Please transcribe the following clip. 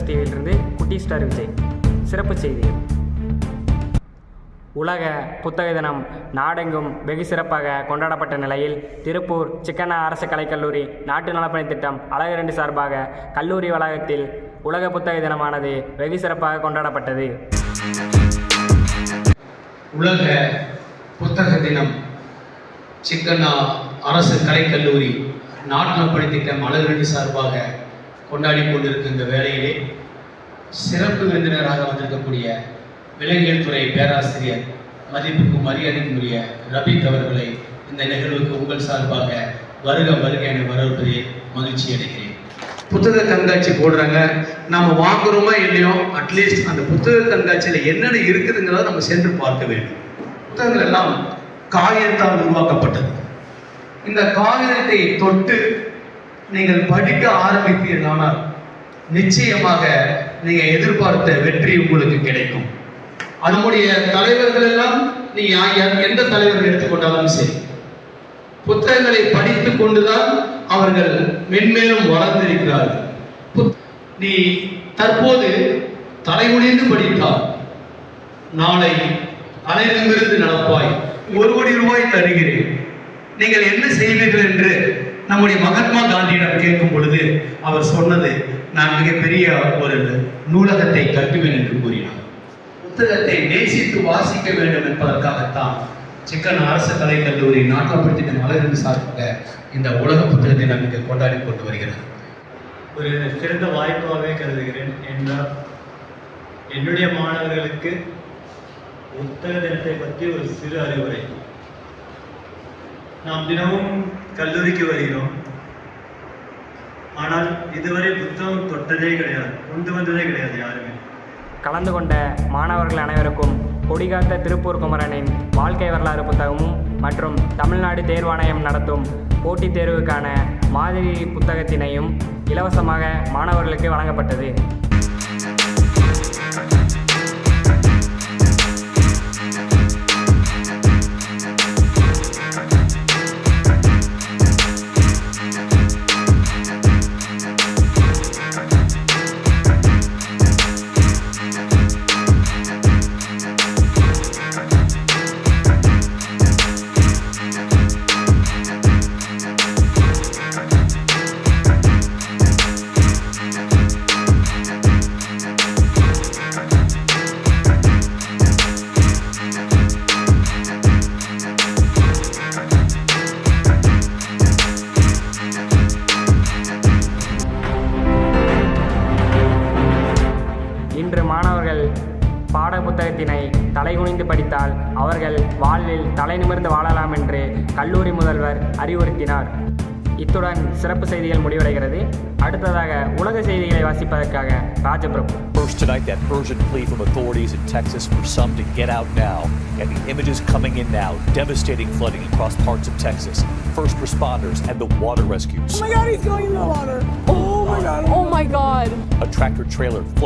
குட்டி ஸ்டார் விஜய் சிறப்பு செய்திகள் உலக புத்தக தினம் நாடெங்கும் வெகு சிறப்பாக கொண்டாடப்பட்ட நிலையில் திருப்பூர் சிக்கண்ணா அரசு கலைக்கல்லூரி நாட்டு நலப்பணி திட்டம் அழகு ரெண்டு சார்பாக கல்லூரி வளாகத்தில் உலக புத்தக தினமானது வெகு சிறப்பாக கொண்டாடப்பட்டது. உலக புத்தக தினம் சிக்கண்ணா அரசு கலைக்கல்லூரி நாட்டு நலப்பணி திட்டம் அழகு ரெண்டு சார்பாக கொண்டாடி கொண்டிருக்கின்ற வேளையிலே சிறப்பு விருந்தினராக வந்திருக்கக்கூடிய விலங்கியல் துறை பேராசிரியர் மதிப்புக்கும் மரியாதைக்குரிய ரபித் அவர்களை இந்த நிகழ்வுக்கு உங்கள் சார்பாக வருக வருக என வரவேற்பதில் மகிழ்ச்சி அடைகிறேன். புத்தக கண்காட்சி போடுறாங்க. நாம் வாங்குறோமா இல்லையோ அட்லீஸ்ட் அந்த புத்தக கண்காட்சியில் என்னென்ன இருக்குதுங்கிறத நம்ம சென்று பார்க்க வேண்டும். புத்தகங்கள் எல்லாம் காகிதத்தால் உருவாக்கப்பட்டது. இந்த காகிதத்தை தொட்டு நீங்கள் படிக்க ஆரம்பித்தீர்களானால் நிச்சயமாக நீங்க எதிர்பார்த்த வெற்றி உங்களுக்கு கிடைக்கும். அதனுடைய தலைவர்கள் எல்லாம் நீங்க எந்த தலைவர்கள் எடுத்துக்கொண்டாலும் சரி புத்தகங்களை படித்துக் கொண்டுதான் அவர்கள் மென்மேலும் வளர்ந்திருக்கிறார்கள். புத்- நீ தற்போது தலைமுடிந்து படித்தால் நாளை அனைவருமிருந்து நடப்பாய். ஒரு கோடி ரூபாய் தருகிறேன் நீங்கள் என்ன செய்வீர்கள் என்று நம்முடைய மகாத்மா காந்தியிடம் கேட்கும் பொழுது அவர் சொன்னது நான் மிகப்பெரிய ஒரு நூலகத்தை கட்டுவேன் என்று கூறினார். புத்தகத்தை நேசித்து வாசிக்க வேண்டும் என்பதற்காகத்தான் சிக்கன் அரசு கலைக் கல்லூரி நாட்டப்படுத்தின மலரின் சார்பாக இந்த உலக புத்தகத்தை தினம் இங்கே கொண்டாடி கொண்டு வருகிறது ஒரு சிறந்த வாய்ப்பாகவே கருதுகிறேன் என்றால் என்னுடைய மாணவர்களுக்கு புத்தக தினத்தை பற்றி ஒரு சிறு அறிவுரை. நாம் தினமும் கல்லூரிக்கு வருகிறோம். ஆனால் இதுவரை புத்தகம் தொட்டதே கிடையாது. கொண்டு வந்ததே கிடையாது யாருமே. கலந்து கொண்ட மாணவர்கள் அனைவருக்கும் கொடிகாத்த திருப்பூர் குமரனின் வாழ்க்கை வரலாறு புத்தகமும் மற்றும் தமிழ்நாடு தேர்வாணையம் நடத்தும் போட்டித் தேர்வுக்கான மாதிரி புத்தகத்தினையும் இலவசமாக மாணவர்களுக்கு வழங்கப்பட்டது. புத்தகத்தினை தலைகுனிந்து படித்தால் அவர்கள் வாழ்வில் தலை நிமிர்ந்து வாழலாம் என்று கல்லூரி முதல்வர் அறிவுறுத்தினார் இத்துடன் சிறப்பு செய்திகள் முடிவடைகிறது அடுத்ததாக உலக செய்திகளை வாசிப்பதற்காக Rajaprabhu First tonight, that urgent plea from authorities in Texas for some to get out now. And the images coming in now, devastating flooding across parts of Texas. First responders and the water rescues. Oh my god, he's going in the water. Oh my god. Oh my god. A tractor trailer floating.